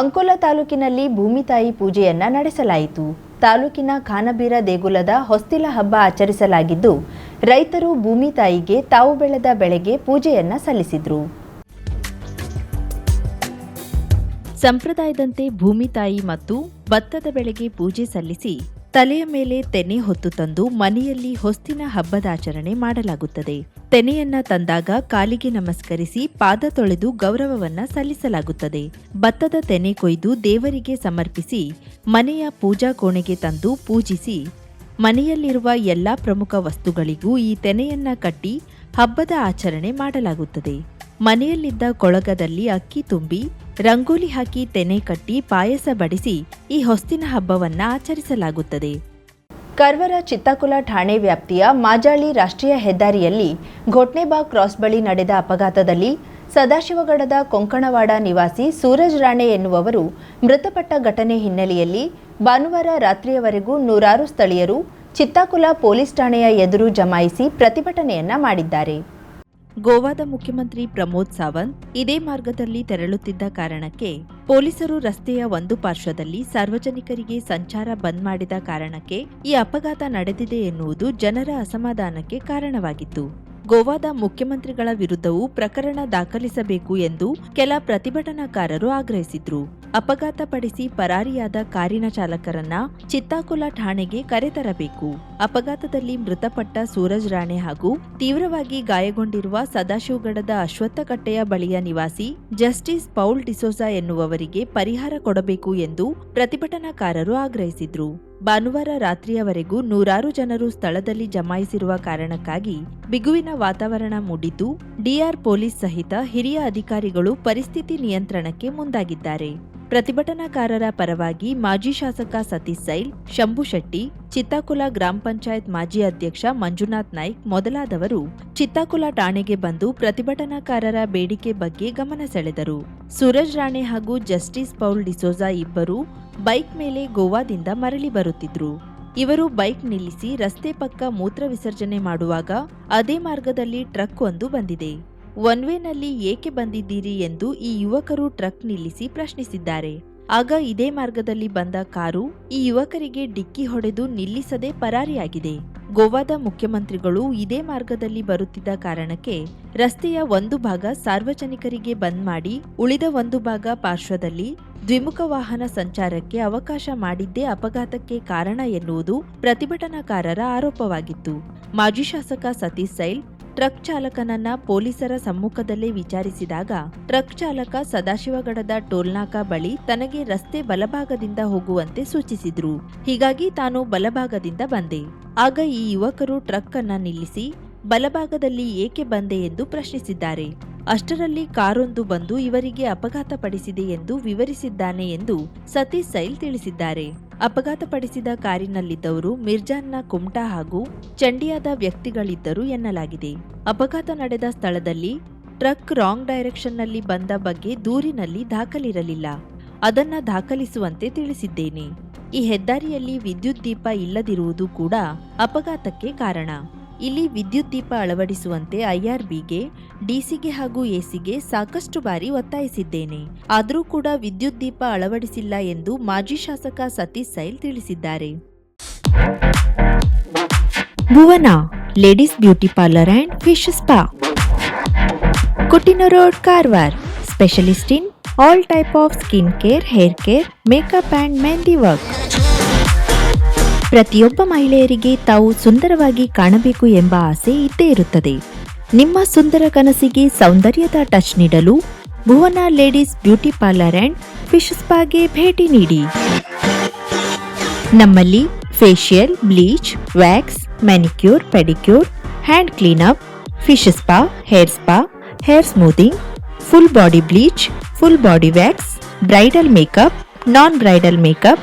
ಅಂಕೋಲಾ ತಾಲೂಕಿನಲ್ಲಿ ಭೂಮಿತಾಯಿ ಪೂಜೆಯನ್ನ ನಡೆಸಲಾಯಿತು ತಾಲೂಕಿನ ಖಾನಬೀರ ದೇಗುಲದ ಹೊಸ್ತಿಲ ಹಬ್ಬ ಆಚರಿಸಲಾಗಿದ್ದು ರೈತರು ಭೂಮಿತಾಯಿಗೆ ತಾವು ಬೆಳೆದ ಬೆಳೆಗೆ ಪೂಜೆಯನ್ನ ಸಲ್ಲಿಸಿದ್ರು ಸಂಪ್ರದಾಯದಂತೆ ಭೂಮಿತಾಯಿ ಮತ್ತು ಭತ್ತದ ಬೆಳೆಗೆ ಪೂಜೆ ಸಲ್ಲಿಸಿ ತಲೆಯ ಮೇಲೆ ತೆನೆ ಹೊತ್ತು ತಂದು ಮನೆಯಲ್ಲಿ ಹೊಸ್ತಿನ ಹಬ್ಬದಾಚರಣೆ ಮಾಡಲಾಗುತ್ತದೆ ತೆನೆಯನ್ನ ತಂದಾಗ ಕಾಲಿಗೆ ನಮಸ್ಕರಿಸಿ ಪಾದ ತೊಳೆದು ಗೌರವವನ್ನ ಸಲ್ಲಿಸಲಾಗುತ್ತದೆ ಭತ್ತದ ತೆನೆ ಕೊಯ್ದು ದೇವರಿಗೆ ಸಮರ್ಪಿಸಿ ಮನೆಯ ಪೂಜಾ ಕೋಣೆಗೆ ತಂದು ಪೂಜಿಸಿ ಮನೆಯಲ್ಲಿರುವ ಎಲ್ಲ ಪ್ರಮುಖ ವಸ್ತುಗಳಿಗೂ ಈ ತೆನೆಯನ್ನ ಕಟ್ಟಿ ಹಬ್ಬದ ಆಚರಣೆ ಮಾಡಲಾಗುತ್ತದೆ ಮನೆಯಲ್ಲಿದ್ದ ಕೊಳಗದಲ್ಲಿ ಅಕ್ಕಿ ತುಂಬಿ ರಂಗೋಲಿ ಹಾಕಿ ತೆನೆ ಕಟ್ಟಿ ಪಾಯಸ ಬಡಿಸಿ ಈ ಹೊಸ್ತಿನ ಹಬ್ಬವನ್ನ ಆಚರಿಸಲಾಗುತ್ತದೆ ಕರ್ವರ ಚಿತ್ತಾಕುಲ ಠಾಣೆ ವ್ಯಾಪ್ತಿಯ ಮಾಜಾಳಿ ರಾಷ್ಟ್ರೀಯ ಹೆದ್ದಾರಿಯಲ್ಲಿ ಘೋಟ್ನೆಬಾಗ್ ಕ್ರಾಸ್ ಬಳಿ ನಡೆದ ಅಪಘಾತದಲ್ಲಿ ಸದಾಶಿವಗಡದ ಕೊಂಕಣವಾಡ ನಿವಾಸಿ ಸೂರಜ್ ರಾಣೆ ಎನ್ನುವವರು ಮೃತಪಟ್ಟ ಘಟನೆ ಹಿನ್ನೆಲೆಯಲ್ಲಿ ಭಾನುವಾರ ರಾತ್ರಿಯವರೆಗೂ ನೂರಾರು ಸ್ಥಳೀಯರು ಚಿತ್ತಾಕುಲ ಪೊಲೀಸ್ ಠಾಣೆಯ ಎದುರು ಜಮಾಯಿಸಿ ಪ್ರತಿಭಟನೆಯನ್ನ ಮಾಡಿದ್ದಾರೆ ಗೋವಾದ ಮುಖ್ಯಮಂತ್ರಿ ಪ್ರಮೋದ್ ಸಾವಂತ್ ಇದೇ ಮಾರ್ಗದಲ್ಲಿ ತೆರಳುತ್ತಿದ್ದ ಕಾರಣಕ್ಕೆ ಪೊಲೀಸರು ರಸ್ತೆಯ ಒಂದು ಪಾರ್ಶ್ವದಲ್ಲಿ ಸಾರ್ವಜನಿಕರಿಗೆ ಸಂಚಾರ ಬಂದ್ ಮಾಡಿದ ಕಾರಣಕ್ಕೆ ಈ ಅಪಘಾತ ನಡೆದಿದೆ ಎನ್ನುವುದು ಜನರ ಅಸಮಾಧಾನಕ್ಕೆ ಕಾರಣವಾಗಿತ್ತು ಗೋವಾದ ಮುಖ್ಯಮಂತ್ರಿಗಳ ವಿರುದ್ಧವೂ ಪ್ರಕರಣ ದಾಖಲಿಸಬೇಕು ಎಂದು ಕೆಲ ಪ್ರತಿಭಟನಾಕಾರರು ಆಗ್ರಹಿಸಿದ್ರು ಪಡಿಸಿ ಪರಾರಿಯಾದ ಕಾರಿನ ಚಾಲಕರನ್ನ ಚಿತ್ತಾಕುಲ ಠಾಣೆಗೆ ಕರೆತರಬೇಕು ಅಪಘಾತದಲ್ಲಿ ಮೃತಪಟ್ಟ ಸೂರಜ್ ರಾಣೆ ಹಾಗೂ ತೀವ್ರವಾಗಿ ಗಾಯಗೊಂಡಿರುವ ಸದಾಶಿವಗಡದ ಅಶ್ವತ್ಥಕಟ್ಟೆಯ ಬಳಿಯ ನಿವಾಸಿ ಜಸ್ಟಿಸ್ ಪೌಲ್ ಡಿಸೋಜಾ ಎನ್ನುವವರಿಗೆ ಪರಿಹಾರ ಕೊಡಬೇಕು ಎಂದು ಪ್ರತಿಭಟನಾಕಾರರು ಆಗ್ರಹಿಸಿದ್ರು ಭಾನುವಾರ ರಾತ್ರಿಯವರೆಗೂ ನೂರಾರು ಜನರು ಸ್ಥಳದಲ್ಲಿ ಜಮಾಯಿಸಿರುವ ಕಾರಣಕ್ಕಾಗಿ ಬಿಗುವಿನ ವಾತಾವರಣ ಮೂಡಿದ್ದು ಡಿಆರ್ ಪೊಲೀಸ್ ಸಹಿತ ಹಿರಿಯ ಅಧಿಕಾರಿಗಳು ಪರಿಸ್ಥಿತಿ ನಿಯಂತ್ರಣಕ್ಕೆ ಮುಂದಾಗಿದ್ದಾರೆ ಪ್ರತಿಭಟನಾಕಾರರ ಪರವಾಗಿ ಮಾಜಿ ಶಾಸಕ ಸತೀಶ್ ಸೈಲ್ ಶಂಭುಶೆಟ್ಟಿ ಶೆಟ್ಟಿ ಚಿತ್ತಾಕುಲ ಗ್ರಾಮ ಪಂಚಾಯತ್ ಮಾಜಿ ಅಧ್ಯಕ್ಷ ಮಂಜುನಾಥ್ ನಾಯ್ಕ್ ಮೊದಲಾದವರು ಚಿತ್ತಾಕುಲ ಠಾಣೆಗೆ ಬಂದು ಪ್ರತಿಭಟನಾಕಾರರ ಬೇಡಿಕೆ ಬಗ್ಗೆ ಗಮನ ಸೆಳೆದರು ಸೂರಜ್ ರಾಣೆ ಹಾಗೂ ಜಸ್ಟಿಸ್ ಪೌಲ್ ಡಿಸೋಜಾ ಇಬ್ಬರು ಬೈಕ್ ಮೇಲೆ ಗೋವಾದಿಂದ ಮರಳಿ ಬರುತ್ತಿದ್ರು ಇವರು ಬೈಕ್ ನಿಲ್ಲಿಸಿ ರಸ್ತೆ ಪಕ್ಕ ಮೂತ್ರ ವಿಸರ್ಜನೆ ಮಾಡುವಾಗ ಅದೇ ಮಾರ್ಗದಲ್ಲಿ ಟ್ರಕ್ ಒಂದು ಬಂದಿದೆ ಒನ್ ವೇನಲ್ಲಿ ಏಕೆ ಬಂದಿದ್ದೀರಿ ಎಂದು ಈ ಯುವಕರು ಟ್ರಕ್ ನಿಲ್ಲಿಸಿ ಪ್ರಶ್ನಿಸಿದ್ದಾರೆ ಆಗ ಇದೇ ಮಾರ್ಗದಲ್ಲಿ ಬಂದ ಕಾರು ಈ ಯುವಕರಿಗೆ ಡಿಕ್ಕಿ ಹೊಡೆದು ನಿಲ್ಲಿಸದೆ ಪರಾರಿಯಾಗಿದೆ ಗೋವಾದ ಮುಖ್ಯಮಂತ್ರಿಗಳು ಇದೇ ಮಾರ್ಗದಲ್ಲಿ ಬರುತ್ತಿದ್ದ ಕಾರಣಕ್ಕೆ ರಸ್ತೆಯ ಒಂದು ಭಾಗ ಸಾರ್ವಜನಿಕರಿಗೆ ಬಂದ್ ಮಾಡಿ ಉಳಿದ ಒಂದು ಭಾಗ ಪಾರ್ಶ್ವದಲ್ಲಿ ದ್ವಿಮುಖ ವಾಹನ ಸಂಚಾರಕ್ಕೆ ಅವಕಾಶ ಮಾಡಿದ್ದೇ ಅಪಘಾತಕ್ಕೆ ಕಾರಣ ಎನ್ನುವುದು ಪ್ರತಿಭಟನಾಕಾರರ ಆರೋಪವಾಗಿತ್ತು ಮಾಜಿ ಶಾಸಕ ಸತೀಶ್ ಸೈಲ್ ಟ್ರಕ್ ಚಾಲಕನನ್ನ ಪೊಲೀಸರ ಸಮ್ಮುಖದಲ್ಲೇ ವಿಚಾರಿಸಿದಾಗ ಟ್ರಕ್ ಚಾಲಕ ಸದಾಶಿವಗಡದ ಟೋಲ್ನಾಕಾ ಬಳಿ ತನಗೆ ರಸ್ತೆ ಬಲಭಾಗದಿಂದ ಹೋಗುವಂತೆ ಸೂಚಿಸಿದ್ರು ಹೀಗಾಗಿ ತಾನು ಬಲಭಾಗದಿಂದ ಬಂದೆ ಆಗ ಈ ಯುವಕರು ಟ್ರಕ್ ಅನ್ನ ನಿಲ್ಲಿಸಿ ಬಲಭಾಗದಲ್ಲಿ ಏಕೆ ಬಂದೆ ಎಂದು ಪ್ರಶ್ನಿಸಿದ್ದಾರೆ ಅಷ್ಟರಲ್ಲಿ ಕಾರೊಂದು ಬಂದು ಇವರಿಗೆ ಅಪಘಾತಪಡಿಸಿದೆ ಎಂದು ವಿವರಿಸಿದ್ದಾನೆ ಎಂದು ಸತೀಶ್ ಸೈಲ್ ತಿಳಿಸಿದ್ದಾರೆ ಅಪಘಾತಪಡಿಸಿದ ಕಾರಿನಲ್ಲಿದ್ದವರು ಮಿರ್ಜಾನ್ನ ಕುಮ್ಟಾ ಹಾಗೂ ಚಂಡಿಯಾದ ವ್ಯಕ್ತಿಗಳಿದ್ದರು ಎನ್ನಲಾಗಿದೆ ಅಪಘಾತ ನಡೆದ ಸ್ಥಳದಲ್ಲಿ ಟ್ರಕ್ ರಾಂಗ್ ಡೈರೆಕ್ಷನ್ನಲ್ಲಿ ಬಂದ ಬಗ್ಗೆ ದೂರಿನಲ್ಲಿ ದಾಖಲಿರಲಿಲ್ಲ ಅದನ್ನ ದಾಖಲಿಸುವಂತೆ ತಿಳಿಸಿದ್ದೇನೆ ಈ ಹೆದ್ದಾರಿಯಲ್ಲಿ ವಿದ್ಯುತ್ ದೀಪ ಇಲ್ಲದಿರುವುದು ಕೂಡ ಅಪಘಾತಕ್ಕೆ ಕಾರಣ ಇಲ್ಲಿ ವಿದ್ಯುತ್ ದೀಪ ಅಳವಡಿಸುವಂತೆ ಐಆರ್ಬಿಗೆ ಡಿಸಿಗೆ ಹಾಗೂ ಎಸಿಗೆ ಸಾಕಷ್ಟು ಬಾರಿ ಒತ್ತಾಯಿಸಿದ್ದೇನೆ ಆದರೂ ಕೂಡ ವಿದ್ಯುತ್ ದೀಪ ಅಳವಡಿಸಿಲ್ಲ ಎಂದು ಮಾಜಿ ಶಾಸಕ ಸತೀಶ್ ಸೈಲ್ ತಿಳಿಸಿದ್ದಾರೆ Bhuvana ladies beauty parlour and fish spa Kutina road Karwar specialist in all type of skin care hair care makeup and mehndi work ಪ್ರತಿಯೊಬ್ಬ ಮಹಿಳೆಯರಿಗೆ ತಾವು ಸುಂದರವಾಗಿ ಕಾಣಬೇಕು ಎಂಬ ಆಸೆ ಇದ್ದೇ ಇರುತ್ತದೆ ನಿಮ್ಮ ಸುಂದರ ಕನಸಿಗೆ ಸೌಂದರ್ಯದ ಟಚ್ ನೀಡಲು Bhuvana ladies beauty parlour and fish ಸ್ಪಾಗೆ ಭೇಟಿ ನೀಡಿ ನಮ್ಮಲ್ಲಿ facial bleach wax manicure pedicure hand cleanup fish spa hair spa hair smoothing full body bleach full body wax bridal makeup non bridal makeup